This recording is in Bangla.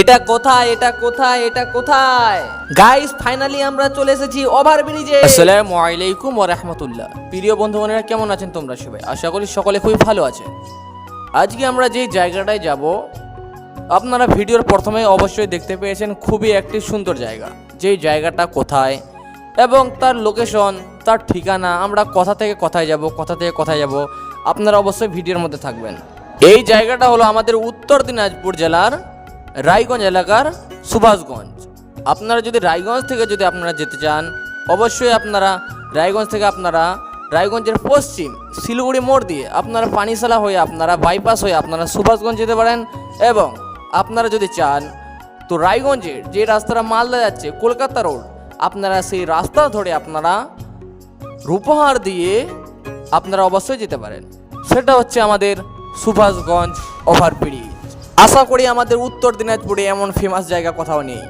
এটা কোথায় এটা কোথায় এটা কোথায়? গাইস ফাইনালি আমরা চলে এসেছি ওভার ব্রিজে আসসালামু আলাইকুম ওয়া রাহমাতুল্লাহ। প্রিয় বন্ধু বোনেরা কেমন আছেন তোমরা সবাই? আশা করি সকলে খুবই ভালো আছেন আজকে আমরা যে জায়গাটায় যাব, আপনারা ভিডিওর প্রথমে অবশ্যই দেখতে পেয়েছেন খুবই একটি সুন্দর জায়গা। যেই জায়গাটা কোথায় এবং তার লোকেশন তার ঠিকানা, আমরা কথা থেকে কথায় যাব, কথা থেকে কথায় যাব, আপনারা অবশ্যই ভিডিওর মধ্যে থাকবেন। এই জায়গাটা হলো আমাদের উত্তর দিনাজপুর জেলার রায়গঞ্জ এলাকার সুভাষগঞ্জ। আপনারা যদি রায়গঞ্জ থেকে যদি আপনারা যেতে চান, অবশ্যই আপনারা রায়গঞ্জ থেকে আপনারা রায়গঞ্জের পশ্চিম শিলিগুড়ি মোড় দিয়ে আপনারা পানিশালা হয়ে আপনারা বাইপাস হয়ে আপনারা সুভাষগঞ্জ যেতে পারেন এবং আপনারা যদি চান, তো রায়গঞ্জের যে রাস্তাটা মালদা যাচ্ছে, কলকাতা রোড, আপনারা সেই রাস্তা ধরে আপনারা রূপহার দিয়ে আপনারা অবশ্যই যেতে পারেন। সেটা হচ্ছে আমাদের সুভাষগঞ্জ ওভারব্রিজ আশা করি আমাদের উত্তর দিনাজপুরে এমন ফেমাস জায়গা কোথাও নেই।